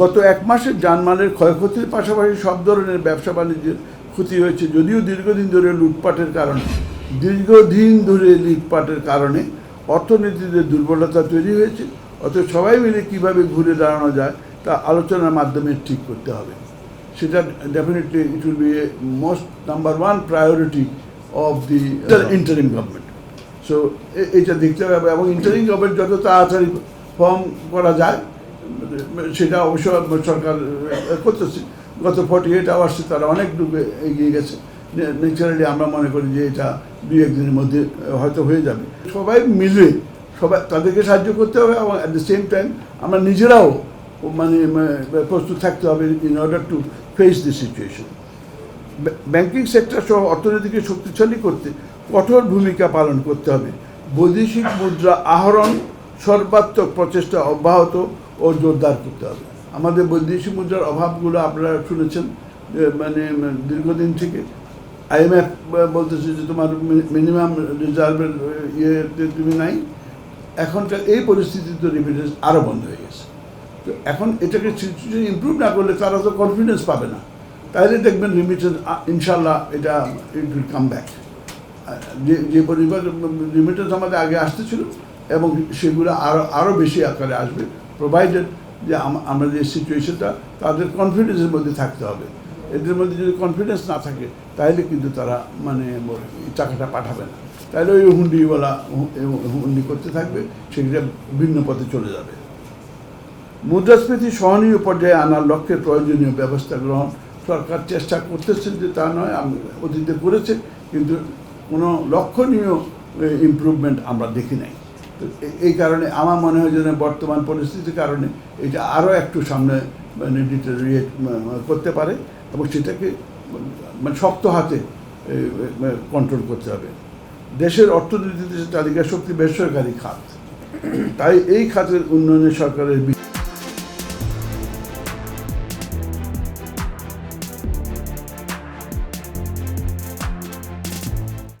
গত এক মাসের জানমালের ক্ষয়ক্ষতির পাশাপাশি সব ধরনের ব্যবসা বাণিজ্যের ক্ষতি হয়েছে, যদিও দীর্ঘদিন ধরে লুটপাটের কারণে। দীর্ঘদিন ধরে লুটপাটের কারণে অর্থনীতিতে দুর্বলতা তৈরি হয়েছে অত সবাই মিলে কীভাবে ঘুরে দাঁড়ানো যায় তা আলোচনার মাধ্যমে ঠিক করতে হবে। সেটা definitely it will be a most number one priority of the interim government so এটা দেখতে হবে এবং ইন্টারিম গভর্নমেন্ট যত তাড়াতাড়ি ফর্ম করা যায় সেটা অবশ্য সরকার করতেছে। গত ফর্টি এইট আওয়ার্সে তারা অনেক ডুবে এগিয়ে গেছে। ন্যাচারালি আমরা মনে করি যে এটা দুই একদিনের মধ্যে হয়তো হয়ে যাবে। সবাই মিলে সবাই, তাদেরকে সাহায্য করতে হবে এবং অ্যাট দ্য সেম টাইম আমরা নিজেরাও মানে প্রস্তুত থাকতে হবে in order to face the situation banking sector সহ অর্থনীতিকে শক্তিশালী করতে কঠোর ভূমিকা পালন করতে হবে। বৈদেশিক মুদ্রা আহরণ সর্বাত্মক প্রচেষ্টা অব্যাহত। ও জোরদার করতে হবে। আমাদের বৈদেশিক মুদ্রার অভাবগুলো আপনারা শুনেছেন মানে দীর্ঘদিন থেকে আইএমএফ বলতেছে যে তোমার মিনিমাম রিজার্ভের ইয়েতে তুমি নাই। এখনকার এই পরিস্থিতিতে রিমিটেন্স আরও বন্ধ হয়ে গেছে। তো এখন এটাকে সিচুয়েশন ইমপ্রুভ না করলে তারা তো কনফিডেন্স পাবে না। তাহলে দেখবেন রিমিটেন্স ইনশাল্লাহ এটা ইট উইল কাম ব্যাক যে যে রিমিটেন্স আমাদের আগে আসতেছিল এবং সেগুলো আরও আরও বেশি আকারে আসবে। প্রোভাইডেড যে আমরা যে সিচুয়েশনটা তাদের কনফিডেন্সের মধ্যে থাকতে হবে। এদের মধ্যে যদি কনফিডেন্স না থাকে, তাহলে কিন্তু তারা মানে টাকাটা পাঠাবে না। তাহলে ওই হুন্ডিওয়ালা হুন্ডি করতে থাকবে, সেটা ভিন্ন পথে চলে যাবে। মুদ্রাস্ফীতি সহনীয় পর্যায়ে আনার লক্ষ্যে প্রয়োজনীয় ব্যবস্থা গ্রহণ সরকার চেষ্টা করতেছে যে তা নয়, আমি- অতীতে করেছে, কিন্তু কোনো লক্ষণীয় ইমপ্রুভমেন্ট আমরা দেখি নাই। তো এই কারণে আমার মনে হয় যে বর্তমান পরিস্থিতির কারণে এটা আরও একটু সামনে মানে ডিটারিয়েট করতে পারে এবং সেটাকে মানে শক্ত হাতে কন্ট্রোল করতে হবে। দেশের অর্থনীতিতে তালিকা শক্তি বেসরকারি খাত, তাই এই খাতের উন্নয়নে সরকারের